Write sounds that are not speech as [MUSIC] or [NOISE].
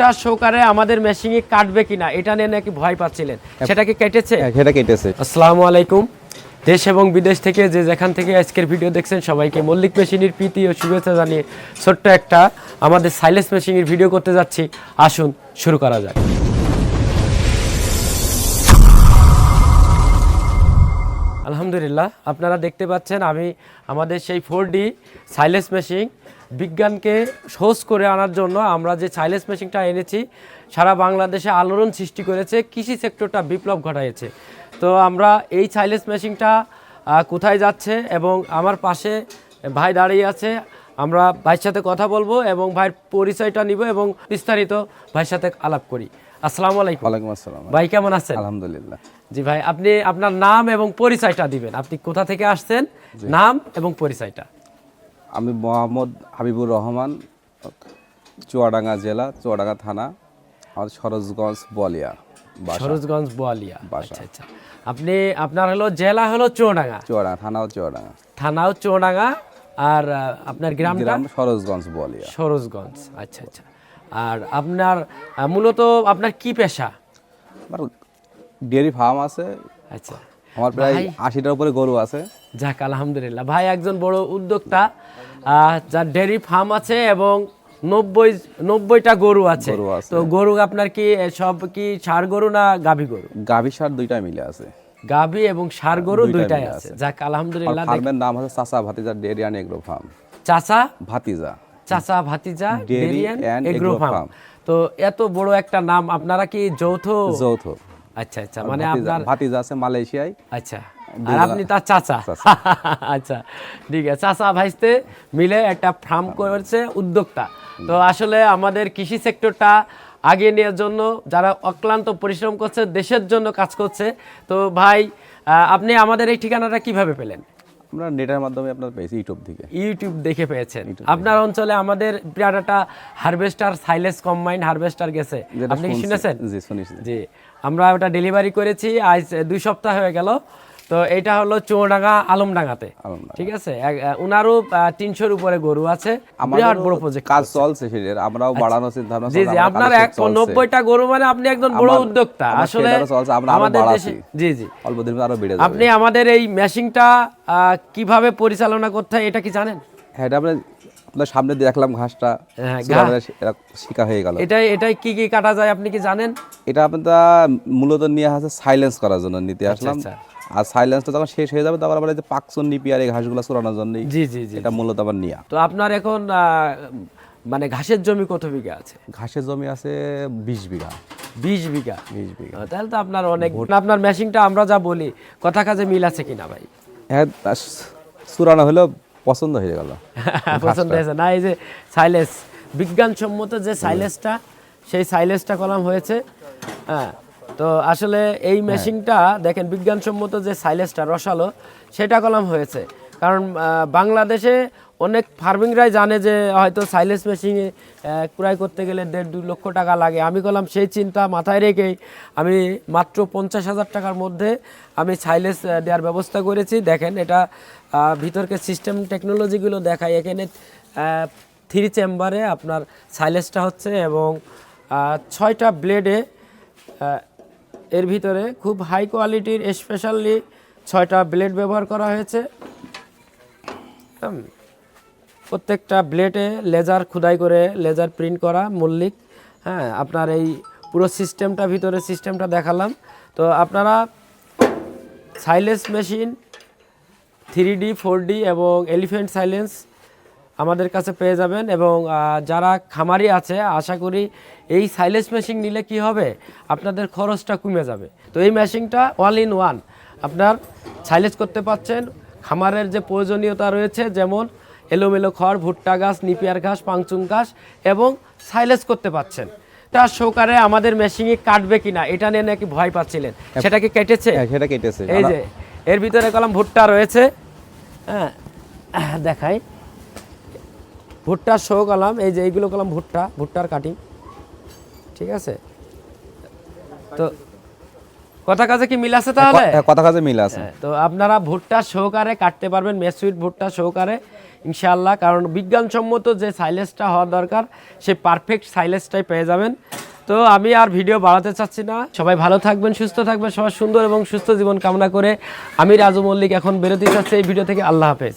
টা সহকারে আমাদের মেশিনে কাটবে কিনা এটা নিয়ে নাকি ভয় পাচ্ছিলেন। সেটা কি কেটেছে? হ্যাঁ, সেটা কেটেছে। আসসালামু আলাইকুম। দেশ এবং বিদেশ থেকে যে যেখান থেকে আজকের ভিডিও দেখছেন সবাইকে মল্লিক মেশিনের প্রীতি ও শুভেচ্ছা জানিয়ে ছোট্ট একটা আমাদের সাইলেন্স মেশিনের ভিডিও করতে যাচ্ছি। আসুন শুরু করা যাক। আলহামদুলিল্লাহ আপনারা দেখতে পাচ্ছেন আমি আমাদের সেই ফোর ডি সাইলেন্স মেশিন বিজ্ঞানকে সহজ করে আনার জন্য আমরা যে সাইলেন্স মেশিনটা এনেছি সারা বাংলাদেশে আলোড়ন সৃষ্টি করেছে কৃষি সেক্টরটা বিপ্লব ঘটাইছে। তো আমরা এই সাইলেন্স মেশিনটা কোথায় যাচ্ছে এবং আমার পাশে ভাই দাঁড়িয়ে আছে আমরা ভাইয়ের সাথে কথা বলব এবং ভাইয়ের পরিচয়টা নিব এবং বিস্তারিত ভাইয়ের সাথে আলাপ করি। আসসালামু আলাইকুম। ওয়ালাইকুম আসসালাম। ভাই কেমন আছেন? আলহামদুলিল্লাহ। জি ভাই আপনি আপনার নাম এবং পরিচয়টা দিবেন। আপনি কোথা থেকে আসছেন? নাম এবং পরিচয়টা। আমি মোহাম্মদ হাবিবুর রহমান চুয়াডাঙ্গা জেলা চুয়াডাঙ্গা থানা আমার সরোজগঞ্জ বলিয়া সরোজগঞ্জ বোয়ালিয়া আচ্ছা আচ্ছা। আপনি আপনার হলো জেলা হলো চুয়াডাঙ্গা? চুয়াডাঙ্গা থানাও চুয়াডাঙ্গা। থানাও চুয়াডাঙ্গা আর আপনার গ্রাম গ্রাম সরোজগঞ্জ বলিয়া সরোজগঞ্জ আচ্ছা আচ্ছা। আর আপনার মূলত আপনার কি পেশা? আমার ডেয়ারি ফার্ম আছে। আচ্ছা। আমার প্রায় আশিটার উপরে গরু আছে। যাক আলহামদুলিল্লাহ। ভাই একজন বড় উদ্যোক্তা যার ডেয়ারি ফার্ম আছে এবং নব্বই নব্বইটা গরু আছে। তো গরু আপনার কি সব কি ষাড় গরু না গাভী গরু? গাভী সার দুইটা মিলে আছে। গাভী এবং ষাড় গরু দুইটাই আছে। যাক আলহামদুলিল্লাহ ফার্মের নাম হচ্ছে চাচা ভাতিজা ডেয়ারি অ্যান্ড এগ্রো ফার্ম। চাচা? ভাতিজা। চাচা ভাতিজা and এগ্রো ফার্ম। তো এত বড় একটা নাম আপনারা কি যৌথ? যৌথ। আচ্ছা আচ্ছা মানে আপনার ভাতিজা আছে মালয়েশিয়ায়। আচ্ছা। আর আপনি তার চাচা। [LAUGHS] আচ্ছা ঠিক আছে। চাচা ভাইস্তে মিলে একটা ফার্ম করেছে উদ্যোক্তা। তো আসলে আমাদের কৃষি সেক্টরটা আগিয়ে নেওয়ার জন্য যারা অক্লান্ত পরিশ্রম করছে দেশের জন্য কাজ করছে। তো ভাই আপনি আমাদের এই ঠিকানাটা কীভাবে পেলেন? আমরা নেটের মাধ্যমে আপনার পেয়েছি ইউটিউব থেকে। ইউটিউব দেখে পেয়েছেন। আপনার অঞ্চলে আমাদের বিরাট হারভেস্টার সাইলেস কম্বাইন্ড হারভেস্টার গেছে। আপনি শুনেছেন? জি শুনেছি। জি আমরা ওটা ডেলিভারি করেছি আজ দুই সপ্তাহ হয়ে গেল। তো এটা হলো চৌডাঙ্গা আলমডাঙ্গাতে। আলমডাঙ্গা। ঠিক আছে? উনারও তিনশোর উপরে গরু আছে। বিরাট বড় প্রজেক্ট কাজ চলছে সেটার। আমরাও বাড়ানোর চিন্তা ভাবনা জি জি আপনার কাজ এক চলছে। নব্বইটা গরু মানে আপনি একজন বড় উদ্যোক্তা। আসলে আমাদের দেশে জি জি। অল্প দিন আরও বেড়ে যাবে। আপনি আমাদের এই মেশিনটা কীভাবে পরিচালনা করতে হয় এটা কি জানেন? হ্যাঁ এটা আপনার সামনে দিয়ে দেখলাম ঘাসটা। হ্যাঁ, ছিল, ঘাস। আমাদের এরা শিকা হয়ে গেল। এটাই এটাই কি কি কাটা যায় আপনি কি জানেন? এটা আপনার মূলত নিয়ে আসে সাইলেন্স করার জন্য। নিতে আসলাম। আচ্ছা। আর সাইলেন্সটা যখন শেষ হয়ে যাবে তখন আবার এই যে পাকচন নিপিয়ার এই ঘাসগুলো চড়ানোর জন্যই জি জি জি এটা মূলত আবার নিয়া। তো আপনার এখন মানে ঘাসের জমি কত বিঘা আছে? ঘাসের জমি আছে বিশ বিঘা। বিশ বিঘা? বিশ বিঘা। তাহলে তো আপনার অনেক আপনার মেশিনটা আমরা যা বলি কথা কাজে মিল আছে কিনা ভাই? হ্যাঁ চুরানো হলো পছন্দ হয়ে গেল। [LAUGHS] পছন্দ হয়েছে। না এই যে সাইলেস বিজ্ঞানসম্মত যে সাইলেসটা সেই সাইলেসটা কলাম হয়েছে হ্যাঁ তো আসলে এই মেশিনটা দেখেন বিজ্ঞানসম্মত যে সাইলেসটা রসালো সেটা কলাম হয়েছে। কারণ বাংলাদেশে অনেক ফার্মিংরাই জানে যে হয়তো সাইলেস মেশিনে ক্রয় করতে গেলে দেড় দু লক্ষ টাকা লাগে। আমি কলাম সেই চিন্তা মাথায় রেখেই আমি মাত্র পঞ্চাশ হাজার টাকার মধ্যে আমি সাইলেস দেওয়ার ব্যবস্থা করেছি। দেখেন এটা ভিতরকে সিস্টেম টেকনোলজিগুলো দেখায়। এখানে থ্রি চেম্বারে আপনার সাইলেসটা হচ্ছে এবং ছয়টা ব্লেডে এর ভিতরে খুব হাই কোয়ালিটির স্পেশালি ছয়টা ব্লেড ব্যবহার করা হয়েছে। প্রত্যেকটা ব্লেডে লেজার খুদাই করে লেজার প্রিন্ট করা মল্লিক হ্যাঁ আপনার এই পুরো সিস্টেমটা ভিতরে সিস্টেমটা দেখালাম তো আপনারা silage machine three D four D এবং এলিফেন্ট সাইলেন্স আমাদের কাছে পেয়ে যাবেন এবং যারা খামারি আছে আশা করি এই সাইলেন্স মেশিন নিলে কি হবে? আপনাদের খরচটা কমে যাবে। তো এই মেশিনটা অল ইন ওয়ান আপনার সাইলেন্স করতে পাচ্ছেন। খামারের যে প্রয়োজনীয়তা রয়েছে যেমন এলোমেলো খড় ভুট্টা গাছ নিপিয়ার ঘাস পাংচুং ঘাস এবং সাইলেন্স করতে পাচ্ছেন। তার সহকারে আমাদের মেশিনে কাটবে কিনা এটা নিয়ে নাকি ভয় পাচ্ছিলেন। সেটা কি কেটেছে? হ্যাঁ সেটা কেটেছে। এই যে এর ভিতরে কলম ভুট্টা রয়েছে। হ্যাঁ দেখাই। ভুট্টা শো কলাম এই যে এইগুলো কলাম ভুট্টা ভুট্টার কাটিং। ঠিক আছে? তো কথা কাজে কি মিল আছে তাহলে? হ্যাঁ, কথা কাজে মিল আছে। হ্যাঁ, তো আপনারা ভুট্টা সহকারে কাটতে পারবেন মেসুইট ভুট্টা সহকারে ইনশাআল্লাহ। কারণ বিজ্ঞানসম্মত যে সাইলেন্সটা হওয়া দরকার সেই পারফেক্ট সাইলেন্সটাই পেয়ে যাবেন। তো আমি আর ভিডিও বাড়াতে চাচ্ছি না। সবাই ভালো থাকবেন সুস্থ থাকবেন সবার সুন্দর এবং সুস্থ জীবন কামনা করে আমি রাজু মল্লিক এখন বেরোতে চাচ্ছি এই ভিডিও থেকে আল্লাহ হাফেজ।